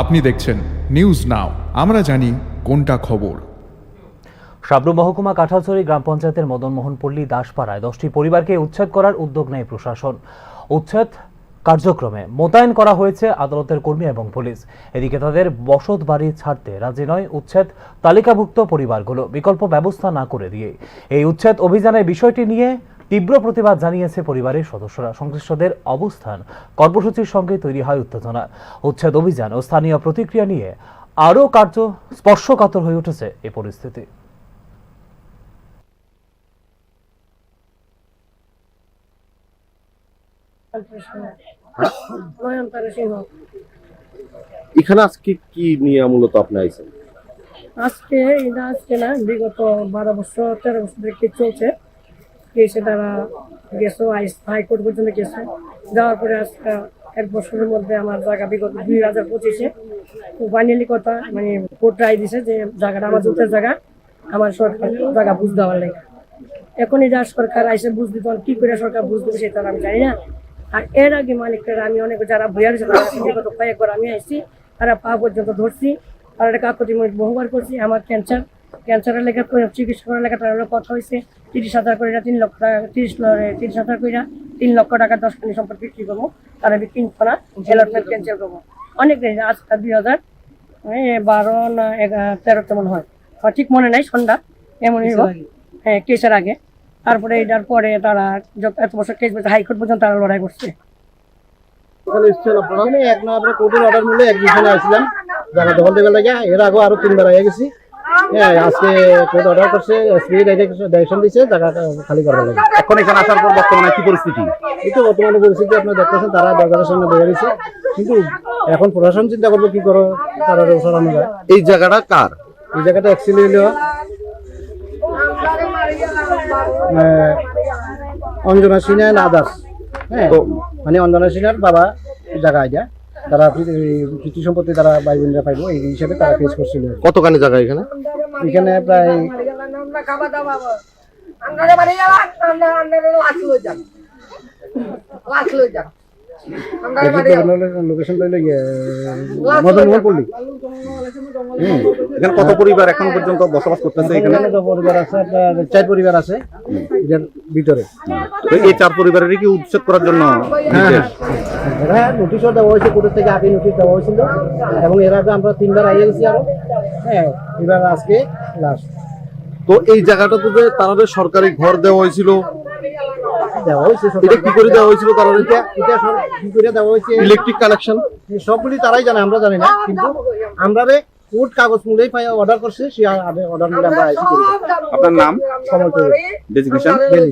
আপনি দেখছেন news now আমরা জানি কোনটা খবর। সাবরু মহকুমা কাঁঠালছড়ি গ্রাম পঞ্চায়েতের মদনমোহন পল্লী দাসপাড়ায় দশটি পরিবারকে উচ্ছেদ করার উদ্যোগ নেয় প্রশাসন। উচ্ছেদ কার্যক্রমে মোতায়েন করা হয়েছে আদালতের কর্মী এবং পুলিশ। এদিকে তাদের বসত বাড়ি ছাড়তে রাজি নয় উচ্ছেদ তালিকাভুক্ত পরিবারগুলো। বিকল্প ব্যবস্থা না করে দিয়ে। এই উচ্ছেদ অভিযানের বিষয়টি নিয়ে তীব্র প্রতিবাদ জানিয়েছে পরিবারের সদস্যরা। সংশ্লিষ্টদের অবস্থান কর্মসূচির সঙ্গে তৈরি হয় উত্তেজনা উচ্ছেদ অভিযান ও স্থানীয় প্রতিক্রিয়া নিয়ে আরও কার্য স্পর্শকাতর হয়ে উঠেছে এই পরিস্থিতি। এখানে আজকে কি নিয়ে মূলত আপনি আইছেন? আজকে এটা আজকে না বিগত বারো বছর তেরো বছর কেস চলছে। কেসে তারা গেছো হাইকোর্ট পর্যন্ত গেছে। যাওয়ার পরে আজকে এক বছরের মধ্যে আমার জায়গা বিগত দুই হাজার পঁচিশে ফাইনালি কথা মানে কোর্ট রায় দিছে যে জায়গাটা আমার জুতের জায়গা, আমার সরকার জায়গা বুঝ দেওয়ার লেগে। এখন এটা সরকার আইসে বুঝ দিত, কি করে সরকার বুঝ দিবে সেটা আমি জানি না। আর এর আগে মালিকরা, আমি অনেক যারা তারা বিগত কয়েকবার আমি আইছি, তারা পা পর্যন্ত ধরছি আর একটা কাকতি বহুবার করছি, আমার ক্যান্সার ক্যান্সারের লেগে তো চিকিৎসা করার লেগে তার কথা হয়েছে। তিরিশ হাজার করে তিন লক্ষ টাকা তিরিশ তিরিশ হাজার করে তিন লক্ষ টাকা দশ কোটি সম্পদ বিক্রি করব। তারা বিক্রি না অ্যালটমেন্ট ক্যান্সেল করব। অনেক আজ দুই হাজার বারো না তেরো তেমন হয়। ঠিক মনে নাই সন্ধ্যা এমনই। হ্যাঁ কেসের আগে। তারপরে এটার পরে তারা যত এত বছর কেস হাইকোর্ট পর্যন্ত তারা লড়াই করছে। এসেছেন এক না আমরা কোর্টের অর্ডার মিলে একজনে আসছিলাম জায়গা দখল দেবে লাগে এর আগেও আরও তিনবার আগে গেছি। হ্যাঁ আজকে কোর্ট অর্ডার করছে এসপি ডাইরেকশন খালি করা লাগে এখন এখানে আসার পর বর্তমানে কি পরিস্থিতি? এই তো বর্তমানে পরিস্থিতি আপনারা দেখতেছেন তারা সামনে কিন্তু এখন প্রশাসন চিন্তা করবে কি করো তারা সরানো যায়। এই জায়গাটা কার? এই জায়গাটা অ্যাকচুয়ালি হলো অঞ্জনা সিনহা আদার্স হ্যাঁ মানে অঞ্জনা সিনহার বাবা জায়গা এটা। তারা কৃষি সম্পত্তি তারা ভাই বোনরা পাইব এই হিসেবে তারা কেস করছিল। কতখানি জায়গা এখানে? এখানে প্রায় কত পরিবার এখন পর্যন্ত বসবাস করতেছে এখানে? পরিবার আছে চার পরিবার আছে ভিতরে। এই চার পরিবারের কি উচ্ছেদ করার জন্য নির্দেশ? হ্যাঁ। নোটিশও দেওয়া হয়েছে কোর্টের থেকে আগে নোটিশ দেওয়া হয়েছিল এবং এর আগে আমরা তিনবার আইয়ে গেছি আরও। হ্যাঁ এবার আজকে লাস্ট তো এই জায়গাটাতে যে তাদের সরকারি ঘর দেওয়া হয়েছিল? দেওয়া হয়েছে এটা কি করে দেওয়া হয়েছিল এটা এটা কি করে দেওয়া হয়েছে? ইলেকট্রিক কানেকশন সবগুলি তারাই জানে আমরা জানি না কিন্তু আমরা কোর্ট কাগজ মূলেই পাই অর্ডার করছে সে অর্ডার মূলে আমরা আইসি। আপনার নাম? Designation daily